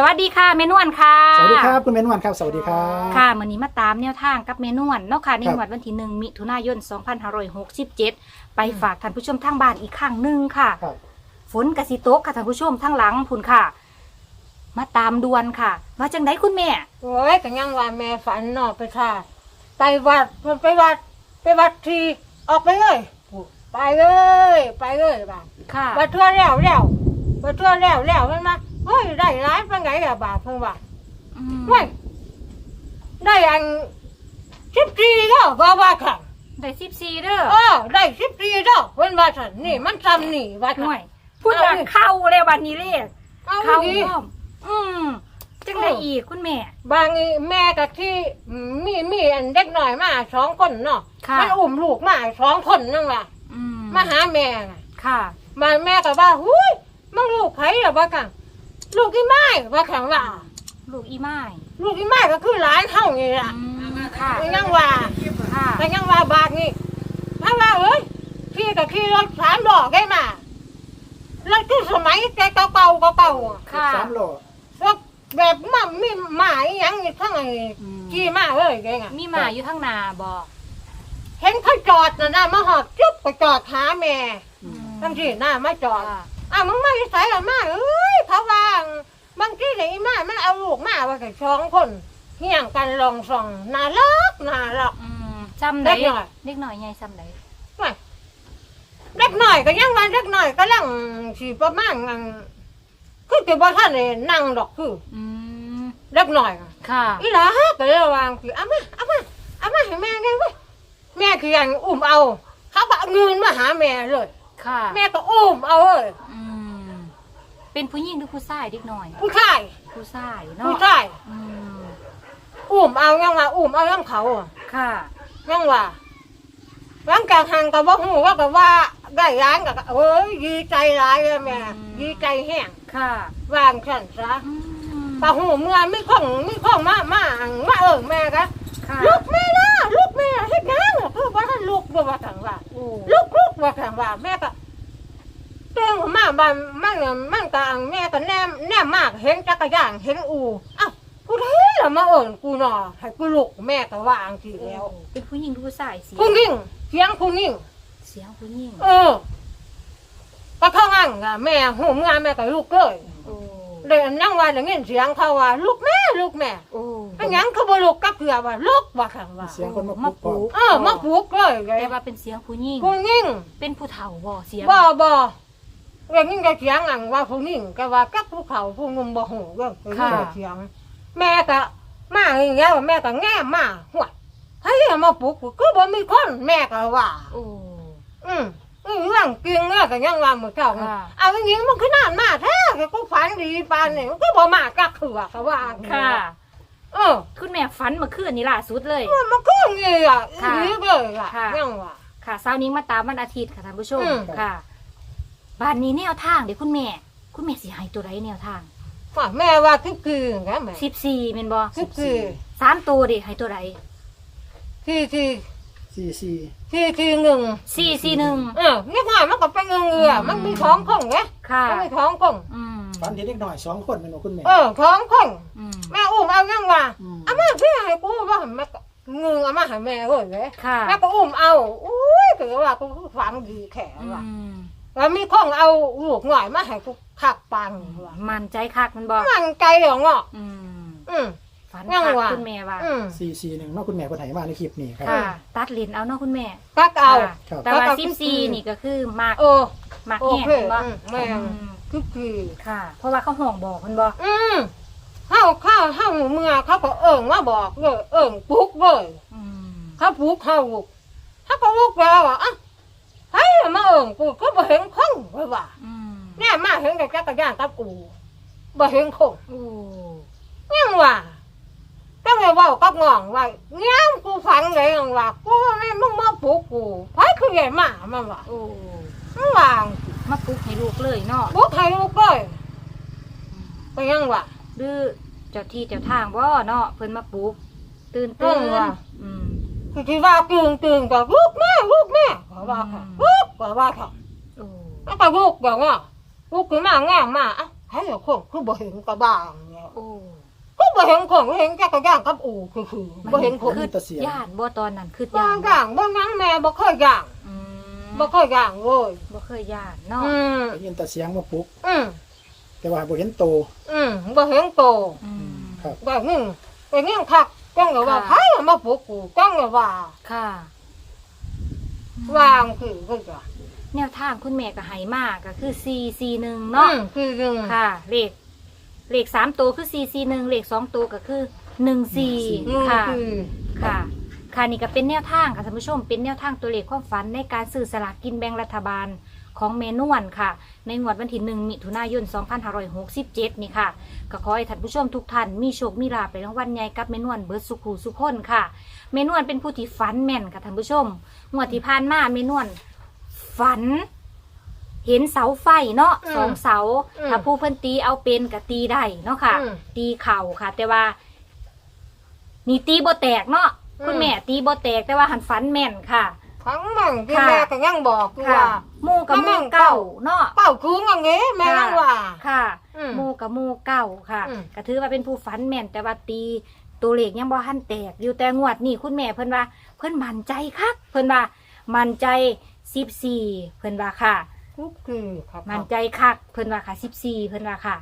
สวัสดีค่ะเมนวนค่ะสวัสดีครับคุณเมนวันครับ สวัสดีครับค่ะมื้อนี้มาตามแนวทางกับเมนวนเนาะค่ะในครับงวดวันที่หนึ่งมิถุนายน 2567 ไปฝากท่านผู้ชมทางบ้านอีกครั้งหนึ่งค่ะ ครับ ฝนกะสิตกค่ะท่านผู้ชมทางหลังพุ่นค่ะ มาตามด่วนค่ะว่าจังไดคุณแม่ โอ้ยก็ยังว่าแม่ฝันเนอไปท่าไปวัดไปวัด ไปวัดทีออกไปเลยไปเลย ไปเลยบ้านค่ะวัดทั่วแล้วแล้ววัดทั่วแล้วแล้วมันมา เฮ้ยได้ร้ายเป็นไงอะบาทเพิ่งว่าอืมเฮ้ยได้อันสิบสี่เด้อว่าว่าค่ะได้สิบสี่เด้อเออได้สิบสี่เด้อเพิ่นว่าฉันนี่มันจำนี่ว่าหฉัน่วนยพูดว่าเข้าแล้ววันนี้เลขเอาเข้าดีพร้อมอืมจังไดอีกคุณแม่ บางอีแม่กับที่มีมีอันเด็กหน่อยมาสองคนเนาะค่ะ มันอุ้มลูกมาสองคนนั่งว่ะอืมมาหาแม่น่ะค่ะ มาแม่ก็ว่าหุยมึงลูกไผเหรอว่ากัง ลูกอีไม้ว่าขังว่า ลูกอีไม้ลูกอีไม้ก็คือหลานเฮานี่ล่ะอืมค่ะก็ยังว่าค่ะก็ยังว่าบากนี่ถ้าว่าเอ้ยขี่กับขี่รถสามล้อได้มารถคือสมัยแกเก่าเก่าๆเก่าๆอะค่ะสามโลรถแบบมันมีหมาอีหยังนี่ทั้งไอ้อืมขี่มาเลยแกไงมีหมาอยู่ข้างหน้าบอกเห็นเขาจอดนะนะมาหอดจุ๊บก็จอดหาแม่อืมทั้งที่หน้ามาจอด ค่ะอะมึงมาที่ใส่ละมาเอ้ยเขาว่าบางที่ไหน มามันเอาลูกมาว่ากับสองคนเฮี่ยงกันลองส่องน่ารักน่ารัก อืมจำได้เด็กหน่อย เด็กหน่อยไงจำได้ไม่เล็กหน่อยก็ยังวันเล็กหน่อยก็ลังสีประมาณอันคือจะบ่ท่านเลยนั่งดอกคืออืมเล็กหน่อยอะ ค่ะ อีหลาก็เลยวางคือเอามาเอามาเอามาให้แม่ไงเว้ยแม่คือยังอุ้มเอา เขาก็เอาเงินมาหาแม่เลย ค่ะแม่ก็อุ้มเอาเลยอืมเป็นผู้หญิงหรือผู้ชายเด็กหน่อย ผู้ชาย ผู้ชายผู้เนาะชายอืมอุ้มเอายังว่าอุ้มเอายังเขาอะค่ะยังว่าหลังจากหังกับว่าหูว่ากับว่าได้ร้านกับเอ้ยดีใจร้ายเลยแม่อืมดีใจแห้งค่ะวางฉันซะอืมปะหูเมื่อไม่คล่องไม่คล่องมามามาเอิงแม่กะค่ะลูกแม่ละลูกแม่เฮ็ดงานอะคือว่าท่านลูกบ่ว่าถังว่าโอ้ลูกลูกว่าถังว่าแม่ก็เตือนมา บ้านมันน่ะมันกลางแม่ก็แนมแนมมากเห็นจักรยานเห็นอูอ้าวกูเท่ละมาเอิญกูหนอให้กูลูกแม่ก็วางทีแล้วเป็นผู้หญิงหรือผู้ชายเสียงผู้หญิงเสียงผู้หญิงเสียงผู้หญิงเออ ก็เข้างังอะแม่หูมงานแม่ก็ลูกเลยโอ้เดินนั่งว่าอย่างเงี้ยเสียงเขาว่าลูกแม่ลูกแม่โอ้อันยังเขาบ่ลูกกับเพื่อว่าลูกว่าขังว่า เสียงคนมาปลุกก่อนเออมาปลูกเลยไงแต่ว่าเป็นเสียงผู้หญิงผู้หญิงเป็นผู้เฒ่าบ่เสียงบ่บ่ เรื่องนี้ก็เสียงอังว่าผู้หญิงก็ว่ากับผู้เขาผู้งมบ่หูเรื่องเรื่องก็เสียง แม่ก็มาอย่างเงี้ยแม่ก็แง่มาหัวเฮ้ยมาปลูกกูก็บ่มีคนแม่ก็ว่าโอ้อืมอืมเรื่องจริงเนี่ยก็ยังว่าเหมือนเก่าค่ะเอาอย่างนี้มันคือนานมาแท้ก็กูฝันดีปานนี่มันก็บ่มากักเถื่อก็ว่าค่ะ เออคุณแม่ฝันเมื่อคืนนี้ล่าสุดเลยมันมันก็อย่างนี้อะค่ะอีกเลยอะค่ะยังว่าค่ะเช้านี้มาตามวันอาทิตย์ค่ะท่านผู้ชมอืมค่ะ บ้านนี้แนวทางเดี๋ยวคุณแม่ คุณแม่สิให้ตัวไรแนวทางว่าแม่ว่าคือคือไงแม่สิบสี่เป็นบ่คือคือสามตัวดิให้ตัวไรคือคือสี่สี่คือคือหนึ่งสี่สี่หนึ่งเออนี่ง่ายมันก็เป็นเงือเงือมันมีท้องคงไงค่ะมันมีท้องคงอืมฝันเห็นเล็กหน่อยสองคนเป็นของคุณแม่เออท้องคงอืมแม่อุ้มเอายังว่ามเอามาพี่ให้กูว่าแม่ก็เงือเอามาให้แม่เลยเว้ยค่ะแม่ก็อุ้มเอาอุ้ยถือว่ากูฝังดีแข็งอืว่ะม แล้วมีของเอาลูกหน่อยมาให้กูขักปังว่ะมันใจคักมันบอกมันใจเหรอเงาะอืมอืม ฝันยังคักวะคุณแม่ว่าอืมสี่สี่หนึ่งเนอกคุณแม่คนไหนมาในคลิปนี้ครับ ค่ะ ตัดเลนเอาเนาะคุณแม่กักเอา ค่ะครับ แต่ว่าแล้วก็สิบสี่นี่ก็คือมากเออมากโอแห้งเคเป็นบ่อืมแม่อืมคือคือค่ะ เพราะว่าเขาห่วงบอกมันบ่อืมเข้าเข้าเข้าเมื่อเขาก็เอิ่งมาบอกเลยเอิ่งปลุกเลย อืม เขาปลุกเขาลุกเขาก็ลุกแล้วอะอะเฮ้ย มาเอิ่งกูก็บ่เห็นคงเลยว่ะอืมแน่มาเห็นกับจักรยานกับกูบ่เห็นคงโอ้ยังว่าก็เลยเว่ากับงองว่าเงี้ยกูฝันเลยยังว่ากูนี่มึงมาปลุกกูไผคือใหญ่มามันว่าโอ้มันว่ามาปลุกให้ลูกเลยเนาะปลุกให้ลูกเลยก็ยังว่า หรือเจ้าที่เจ้าทางบ่เนาะเพิ่นมาปลุกตื่นตื่นเออว่ะ อืม คือที่ว่าตื่นตื่นก็ลูกแม่ลูกแม่ก็ว่าค่ะอืม ลู กก็ว่าค่ะโอ้แล้วก็ลูกก็ว่าลูกขึ้นมาง่ายมาอะให้คนคือบ่เห็นก็บ้างเนี่ยโอ้ก็บ่เห็นของเห็นจักรยานกับอู่คือคือบ่เห็นคนคือแต่เสียงย่านบ่ตอนนั้นคือบ่ย่านย่างบ่นั่งแม่บ่เคยย่างอืมบ่เคยย่างเลยบ่เคยย่านเนาะอืมได้ยินแต่เสียงมาปลุก อืมแต่ว่าบ่เห็นโตอืมบ่เห็นโตอืมครับก็งึงก็งึงคักจังก็ว่าค่ะไผเอามาปลุกกูจังก็ว่าค่ะ วางคือคือก็แนวทางคุณแม่ก็ให้มาก็คือ441อืเนาะมคือนึงค่ะ เลขเลข3ตัวคือ441เลข2ตัวก็คืออืม14ค่ะ คือค่ะ ค่ะนี่ก็เป็นแนวทางค่ะท่านผู้ชม เป็นแนวทางตัวเลขความฝันในการซื้อสลากกินแบ่งรัฐบาล ของเมนวนค่ะ ในงวดวันที่หนึ่งมิถุนายน 2567 นี่ค่ะก็ขอให้ท่านผู้ชมทุกท่านมีโชคมีลาภไปรางวัลใหญ่กับเมนวนเบิร์ดสุขูสุขคนค่ะ เมนวนเป็นผู้ที่ฝันแม่นค่ะท่านผู้ชมงวดที่ผ่านมาเมนวนฝัน เห็นเสาไฟเนาะสองเสาถ้าผู้เพิ่นตีเอาเป็นก็ตีได้เนาะค่ะอืมตีเข่าค่ะ แต่ว่านี่ตีบ่แตกเนาะอืมคุณแม่ตีบ่แตกแต่ว่าหันฝันแม่นค่ะ ทั้งมั่งที่ค่ะ แม่ก็ยังบอกอยู่ค่ะว่า หมู่กับหถ้าแม่มู่งเก้าเก้าเนาะ เป้าคืนอย่างงี้แม่ยังว่า ค่ะอืมหมู่กับหมู่เก้าค่ะอืม ก็ถือว่าเป็นผู้ฝันแม่นแต่ว่าตีตัวเลขยังบ่ทันแตก อยู่แต่งวดนี่คุณแม่เพิ่นว่า เพิ่นมั่นใจคักเพิ่นว่ามั่นใจ14เพิ่นว่าค่ะ ทุกคือครับมั่นใจคักเพิ่นว่าค่ะ14เพิ่นว่าค่ะ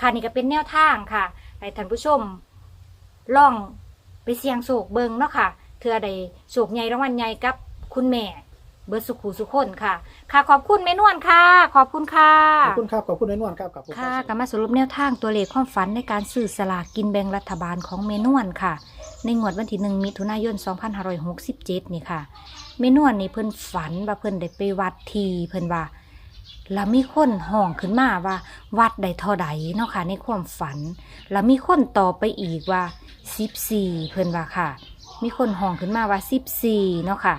ค่ะนี่ก็เป็นแนวทางค่ะให้ท่านผู้ชมลองไปเสี่ยงโศกเบิงเนาะค่ะเทื่อใดโศกใหญ่รางวัลใหญ่กับ คุณแม่ เบิร์ดสุขูสุคนค่ะ ค่ะขอบคุณแม่นวลค่ะ ขอบคุณค่ะ ขอบคุณครับ ขอบคุณน้อยนวลครับขอบคุณคค่ะรับก็มาสรุปแนวทางตัวเลขความฝันในการซื้อสลากกินแบ่งรัฐบาลของเมนวนค่ะ ในงวดวันที่หนึ่งมิถุนายน 2567 นี่ค่ะ เมนวนนี่เพิ่นฝันว่าเพิ่นได้ไปวัดทีเพิ่นว่าแล้วมีคนห้องขึ้นมาว่า วัดได้เท่าใดเนาะค่ะในความฝัน แล้วมีคนต่อไปอีกว่า14เพิ่นว่าค่ะ มีคนห้องขึ้นมาว่า14เนาะค่ะ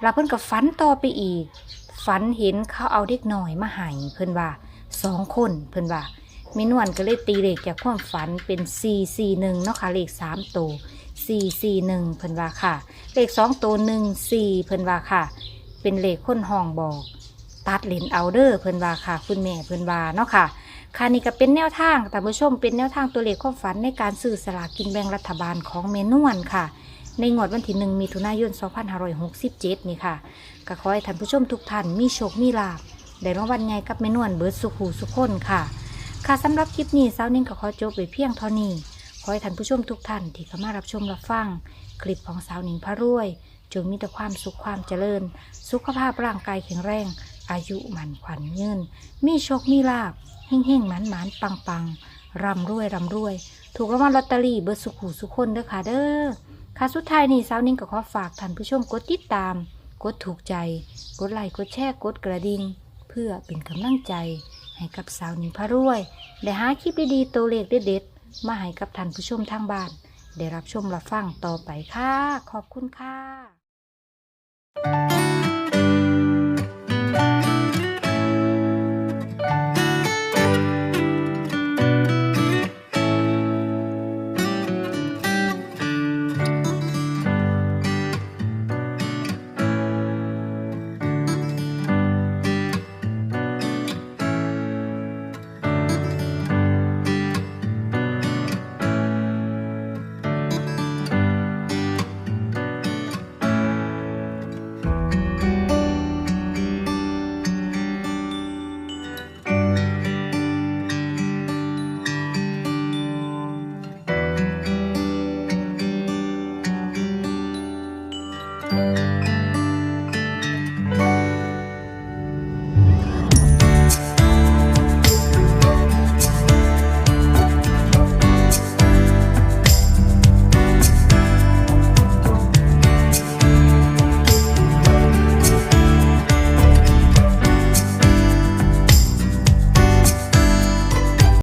แล้วเพิ่นก็ฝันต่อไปอีก ฝันเห็นเขาเอาเด็กหน่อยมาให้เพิ่นว่าสองคนเพิ่นว่าเมนวนก็เลยตีเลขจากความฝันเป็น 4 4 1เนาะค่ะเลข3ตัว4 4 1เพิ่นว่าค่ะ เลข2ตัว1 4เพิ่นว่าค่ะ เป็นเลขคนห้องบอก ตัดเลนเอาเดอร์เพิ่นว่าค่ะ คุณแม่เพิ่นว่าเนาะค่ะค่ะนี่ก็เป็นแนวทางท่ผู้ชมเป็นแนวทางตัวเลขความฝันในการซื้อสลากกินแบ่งรัฐบาลของเมนวนค่ะ ในงวดวันที่หนึ่งมิถุนายน 2567 นี่ค่ะก็ขอให้ท่านผู้ชมทุกท่านมีโชค มีลาภได้รางวัลใหญ่กับเมนวนเบิร์ดสุขหูสุขคนค่ะ ค่ะสำหรับคลิปนี้สาวนิ่งก็ขอจบไปเพียงเท่านี้ ขอให้ท่านผู้ชมทุกท่านที่เข้ามารับชมรับฟัง คลิปของสาวนิ่งพระรวย จงมีแต่ความสุขความเจริญ สุขภาพร่างกายแข็งแรง อายุมันขวัญยืนมีโชคมีลาภเฮ่งเฮ่งๆหมันหมันปังปังร่ำรวยร่ำรวย ถูกรางวัลลอตเตอรี่เบิร์ดสุขหูสุขคนเด้อค่ะเด้อ ค่ะสุดท้ายนี่สาวนิ่งก็ขอฝากท่านผู้ชมกดติดตาม กดถูกใจ กดไลค์กดแชร์กดกระดิ่งเพื่อเป็นกำลังใจ ให้กับสาวนิ่งพระรวยได้หาคลิปดีๆตัวเลขเด็ดๆมาให้กับท่านผู้ชมทางบ้าน ได้รับชมรับฟังต่อไปค่ะ ขอบคุณค่ะ